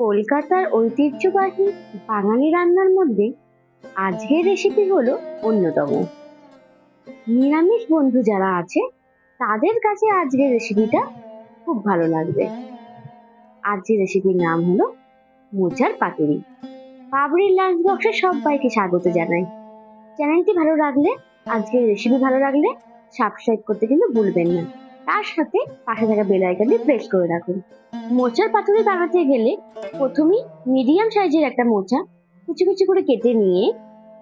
কলকাতার ঐতিহ্যবাহী বাঙালি রান্নার মধ্যে আজকের রেসিপি হলো অন্যতম। নিরামিষ বন্ধু যারা আছে, তাদের কাছে আজকের রেসিপিটা খুব ভালো লাগবে। আজকের রেসিপির নাম হলো মোচার পাতুরি। পাবড়ির লাঞ্চ বক্সে সবাইকে স্বাগত জানাই। চ্যানেলটি ভালো লাগলে, আজকের রেসিপি ভালো লাগলে সাবস্ক্রাইব করতে কিন্তু ভুলবেন না। তার সাথে পাশে থাকা বেল আইকনটি প্রেস করে রাখুন। মোচার পাতুরি বানাতে গেলে প্রথমেই মিডিয়াম সাইজের একটা মোচা কুচি কুচি করে কেটে নিয়ে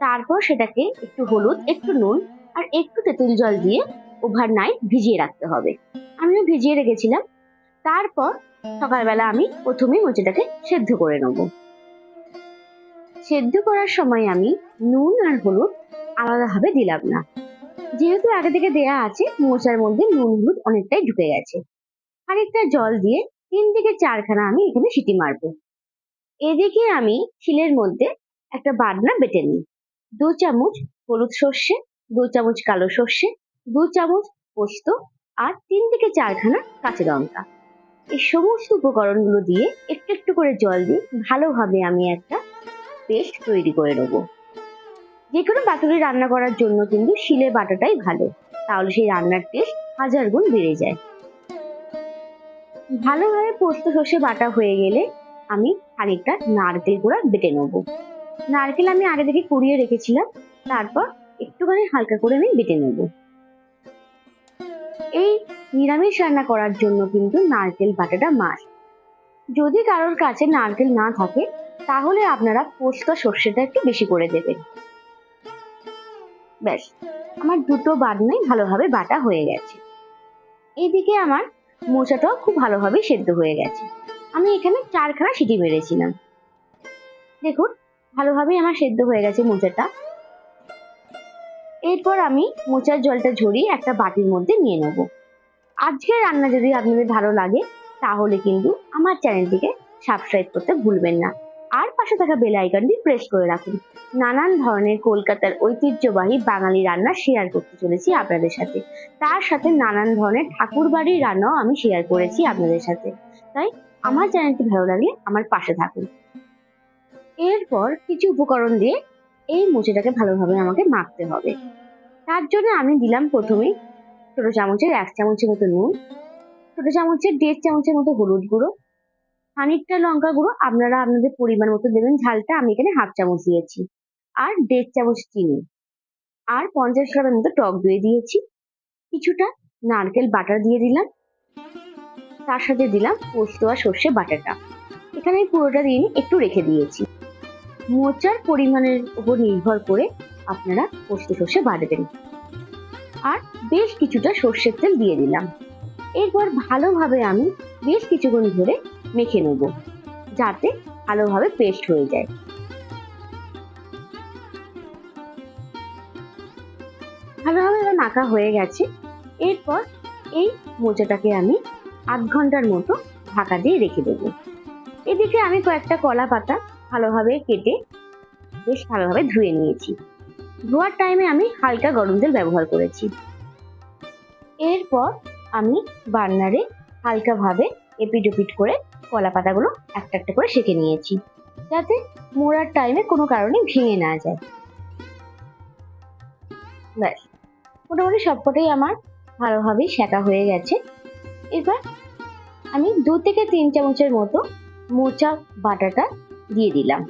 তারপর সেটাকে একটু হলুদ, একটু নুন আর একটু তেঁতুল জল দিয়ে ওভারনাইট ভিজিয়ে রাখতে হবে। আমিও ভিজিয়ে রেখেছিলাম। তারপর সকালবেলা আমি প্রথমেই মোচাটাকে সেদ্ধ করে নেব। সেদ্ধ করার সময় আমি নুন আর হলুদ আলাদাভাবে দিলাম না। যেহেতু আগে থেকে দেয়া আছে মোচার মধ্যে নুন হলুদ অনেকটাই ঢুকে গেছে। আরেকটা জল দিয়ে তিন থেকে চারখানা আমি এখানে সিটি মারবো। এদিকে আমি শিলের মধ্যে একটা বাটনা বেটে নিই। দু চামচ হলুদ সর্ষে, দু চামচ কালো সর্ষে, দু চামচ পোস্ত আর তিন থেকে চারখানা কাঁচা লঙ্কা। এই সমস্ত উপকরণগুলো দিয়ে একটু একটু করে জল দিয়ে ভালোভাবে আমি একটা পেস্ট তৈরি করে নেব। যে কোনো পাতুরি রান্না করার জন্য কিন্তু শিলে বাটাটাই ভালো। তাহলে সেই রান্নার টেস্ট হাজার গুণ বেড়ে যায়। ভালোভাবে পোস্ত সর্ষে বাটা হয়ে গেলে আমি খানিকটা নারকেল গুঁড়া বেটে নেব। নারকেল আমি আগে থেকে কুড়িয়ে রেখেছিলাম, তারপর একটুখানি হালকা করে আমি বেটে নেব। এই নিরামিষ রান্না করার জন্য কিন্তু নারকেল বাটাটা মাস যদি কারোর কাছে নারকেল না থাকে, তাহলে আপনারা পোস্ত সর্ষেটা একটু বেশি করে দেবেন। ব্যাস, আমার দুটো বাটনাই ভালোভাবে বাটা হয়ে গেছে। এইদিকে আমার মোচাটাও খুব ভালোভাবে সেদ্ধ হয়ে গেছে। আমি এখানে চারখানা সিটি মেরেছিলাম। দেখুন ভালোভাবে আমার সেদ্ধ হয়ে গেছে মোচাটা। এরপর আমি মোচার জলটা ঝরিয়ে একটা বাটির মধ্যে নিয়ে নেব। আজকের রান্না যদি আপনাদের ভালো লাগে, তাহলে কিন্তু আমার চ্যানেলটিকে সাবস্ক্রাইব করতে ভুলবেন না। আর পাশে থাকা বেল আইকনটি প্রেস করে রাখুন। নানান ধরনের কলকাতার ঐতিহ্যবাহী বাঙালি রান্না শেয়ার করতে চলেছি আপনাদের সাথে। তার সাথে নানান ধরনের ঠাকুর বাড়ির রান্নাও আমি শেয়ার করেছি আপনাদের সাথে। তাই আমার চ্যানেলটি ভালো লাগলে আমার পাশে থাকুন। এরপর কিছু উপকরণ দিয়ে এই মোচাটাকে ভালোভাবে আমাকে মাখতে হবে। তার জন্য আমি দিলাম প্রথমে ছোট চামচের এক চামচের মতো নুন, ছোট চামচের দেড় চামচের মতো হলুদ গুঁড়ো খানিকটা লঙ্কা গুঁড়ো আপনারা আপনাদের পরিমাণ মতো দেবেন। ঝালটা আমি এখানে হাফ চামচ দিয়েছি। আর দেড় চামচ চিনি। আর পঞ্চাশ গ্রামের মতো টক দই দিয়েছি। কিছুটা নারকেল বাটার দিয়ে দিলাম। তার সাথে দিলাম পোস্ত আর সর্ষে বাটাটা। এখানে পুরোটা দিয়ে একটু রেখে দিয়েছি। মোচার পরিমাণের উপর নির্ভর করে আপনারা পোস্ত, সর্ষে বাড়বেন আর বেশ কিছুটা সর্ষের তেল দিয়ে দিলাম। এরপর ভালোভাবে আমি বেশ কিছুক্ষণ ধরে মেখে নেব, যাতে ভালোভাবে পেস্ট হয়ে যায়। ভালোভাবে এবার মাখা হয়ে গেছে। এরপর এই মোচাটাকে আমি আধ ঘণ্টার মতো ঢাকা দিয়ে রেখে দেবো। এদিকে আমি কয়েকটা কলা পাতা ভালোভাবে কেটে বেশ ভালোভাবে ধুয়ে নিয়েছি। ধোয়ার টাইমে আমি হালকা গরম জল ব্যবহার করেছি। এরপর আমি বার্নারে হালকাভাবে এপিট ওপিট করে কলা পাতাগুলো একটা একটা করে সেঁকে নিয়েছি, যাতে মোড়ার টাইমে কোনো কারণে ভেঙে না যায়। ব্যাস, মোটামুটি সবকটাই আমার ভালোভাবে সেঁকা হয়ে গেছে। এবার আমি দু থেকে তিন চামচের মতো মোচা বাটাটা দিয়ে দিলাম।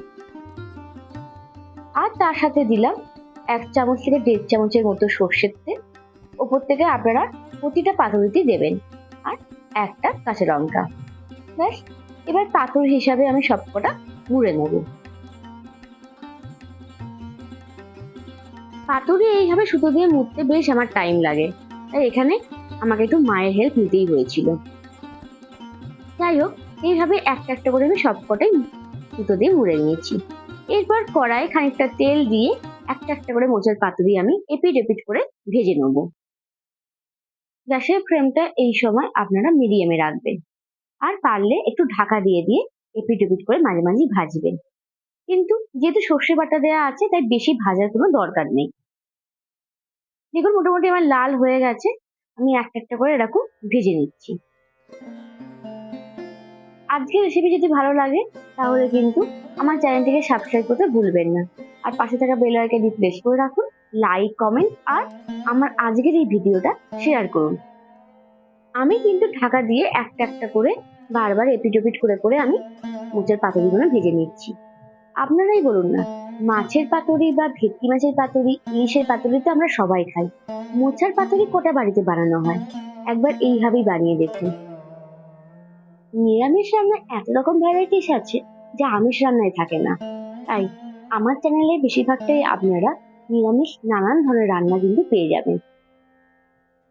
আর তার সাথে দিলাম এক চামচ থেকে দেড় চামচের মতো সর্ষের তেল। ওপর থেকে আপনারা প্রতিটা পাতুরিতে দেবেন, আর একটা কাঁচা লঙ্কা। ব্যাস এবার পাতুর হিসাবে আমি সবকটা মুড়ে নেব। পাতুরি এইভাবে সুতো দিয়ে মুড়তে বেশ আমার টাইম লাগে। তাই এখানে আমাকে একটু মায়ের হেল্প নিতেই হয়েছিল। যাই হোক, এইভাবে একটা একটা করে আমি সবকটাই সুতো দিয়ে মুড়ে নিয়েছি। এরপর কড়াই খানিকটা তেল দিয়ে একটা একটা করে মোচার পাতুরি আমি এপিট এপিট করে ভেজে নেব। গ্যাসের ফ্লেমটা এই সময় আপনারা মিডিয়ামে রাখবেন। আর পারলে একটু ঢাকা দিয়ে দিয়ে এপিট এপিট করে মাঝে মাঝে ভাজবেন। কিন্তু যেহেতু সর্ষে বাটা দেওয়া আছে, তাই বেশি ভাজার কোনো দরকার নেই। দেখুন, মোটামুটি আমার লাল হয়ে গেছে। আমি একটা একটা করে এরকম ভেজে নিচ্ছি। আজকের রেসিপি যদি ভালো লাগে, তাহলে কিন্তু আমার চ্যানেলটিকে সাবস্ক্রাইব করতে ভুলবেন না। আর পাশে থাকা বেল আইকনটি প্রেস করে রাখুন লাইক কমেন্ট আর আমার আজকের এই ভিডিওটা শেয়ার করুন। আমি কিন্তু ঢাকা দিয়ে একটা একটা করে বারবার এপিটোপিট করে করে আমি মোচার পাতুরিগুলো ভেজে নিচ্ছি। আপনারাই বলুন না, মাছের পাতুরি বা ভেটকি মাছের পাতুরি, ইলিশের পাতুরি তো আমরা সবাই খাই। মোচার পাতুরি কোটা বাড়িতে বানানো হয়? একবার এইভাবেই বানিয়ে দেখুন। নিরামিষ রান্নায় এত রকম ভ্যারাইটিস আছে যা আমিষ রান্নায় থাকে না। তাই আমার চ্যানেলে বেশিরভাগটাই আপনারা নিরামিষ নানান ধরনের রান্না কিন্তু পেয়ে যাবেন।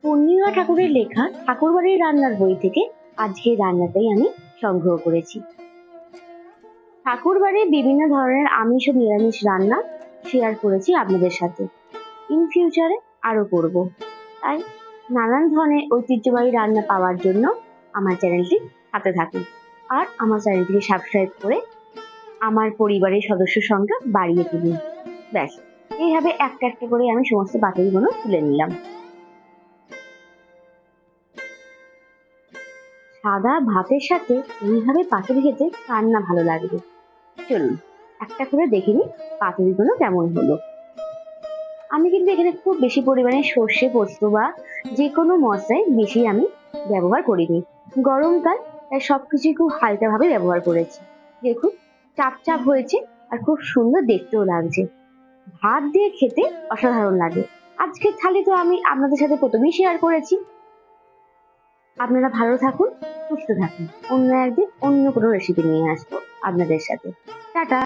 পূর্ণিমা ঠাকুরের লেখা ঠাকুরবাড়ির রান্নার বই থেকে আজকের রান্নাটাই আমি সংগ্রহ করেছি। ঠাকুরবাড়ির বিভিন্ন ধরনের আমিষ ও নিরামিষ রান্না শেয়ার করেছি আপনাদের সাথে। ইন ফিউচারে আরও করব। তাই নানান ধরনের ঐতিহ্যবাহী রান্না পাওয়ার জন্য আমার চ্যানেলটি হাতে থাকুন। আর আমার চ্যানেলটিকে সাবস্ক্রাইব করে আমার পরিবারের সদস্য সংখ্যা বাড়িয়ে তুলুন। ব্যাস, এইভাবে একটা একটা করে আমি সমস্ত পাতুরিগুলো তুলে নিলাম। সাদা ভাতের সাথে এইভাবে পাতুরি খেতে কার না ভালো লাগবে? চলুন, একটা করে দেখে নিই পাতুরিগুলো কেমন হলো। আমি কিন্তু এখানে খুব বেশি পরিমাণে সর্ষে, পোস্ত বা যে কোনো মশলাই বেশি আমি ব্যবহার করিনি। গরমকাল তাই সবকিছু খুব হালকা ভাবে ব্যবহার করেছি। দেখুন চাপ চাপ হয়েছে আর খুব সুন্দর দেখতেও লাগছে। ভাত দিয়ে খেতে অসাধারণ লাগে। আজকের থালি তো আমি আপনাদের সাথে প্রথমেই শেয়ার করেছি। আপনারা ভালো থাকুন, সুস্থ থাকুন। অন্য একদিন অন্য কোনো রেসিপি নিয়ে আসব আপনাদের সাথে। টাটা!